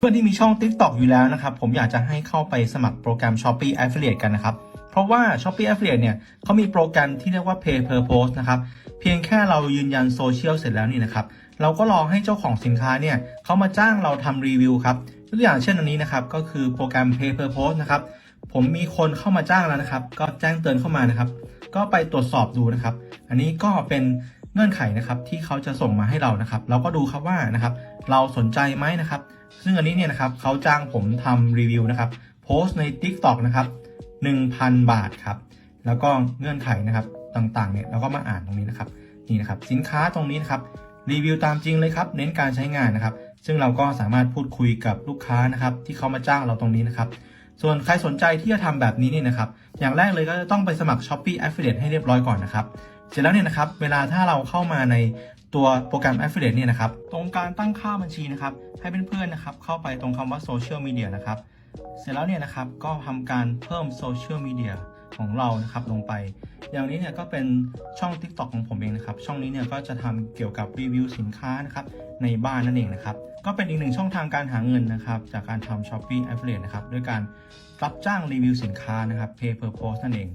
เพื่อนที่มีช่อง TikTok อยู่แล้วนะครับ ผมอยากจะให้เข้าไปสมัครโปรแกรม Shopee Affiliate กันนะครับ เพราะว่า Shopee Affiliate เนี่ยเขามีโปรแกรมที่เรียกว่า Pay per post นะครับ เพียงแค่เรายืนยันโซเชียลเสร็จแล้วนี่นะครับ เราก็รอให้เจ้าของสินค้าเนี่ยเขามาจ้างเราทำรีวิวครับตัวอย่างเช่นอันนี้นะครับ ก็คือโปรแกรม Pay per post นะครับ ผมมีคนเข้ามาจ้างแล้วนะครับ ก็แจ้งเตือนเข้ามานะครับ ก็ไปตรวจสอบดูนะครับ อันนี้ก็เป็นเงื่อนไขนะครับที่เขาจะส่งมาให้เรานะครับ เราก็ดูครับว่านะครับเราสนใจไหมนะครับ ซึ่งอันนี้เนี่ยนะครับเขาจ้างผมทำรีวิวนะครับโพสต์ใน TikTok นะครับ1,000 บาทครับแล้วก็เงื่อนไขนะครับต่างๆเนี่ยเราก็มาอ่านตรงนี้นะครับนี่นะครับสินค้าตรงนี้นะครับรีวิวตามจริงเลยครับเน้นการใช้งานนะครับ ซึ่งเราก็สามารถพูดคุยกับลูกค้านะครับที่เขามาจ้างเราตรงนี้นะครับส่วนใครสนใจที่จะทำแบบนี้เนี่ยนะครับ อย่างแรกเลยก็จะต้องไปสมัคร Shopee Affiliate ให้เรียบร้อยก่อนนะครับ เสร็จแล้วเนี่ยนะครับ เวลาถ้าเราเข้ามาในตัวโปรแกรม Affiliate เนี่ยนะครับ ตรงการตั้งค่าบัญชีนะครับ ให้เพื่อนๆนะครับ เข้าไปตรงคำว่า Social Media นะครับ เสร็จแล้วเนี่ยนะครับ ก็ทำการเพิ่ม Social Media ของเรานะครับลงไป อย่างนี้เนี่ยก็เป็นช่อง TikTok ของผมเองนะครับ ช่องนี้เนี่ยก็จะทำเกี่ยวกับรีวิวสินค้านะครับในบ้านนั่นเองนะครับ ก็เป็นอีกหนึ่งช่องทางการหาเงินนะครับ จากการทำ Shopee Affiliate นะครับด้วยการรับจ้างรีวิวสินค้านะครับ Pay per post นั่นเอง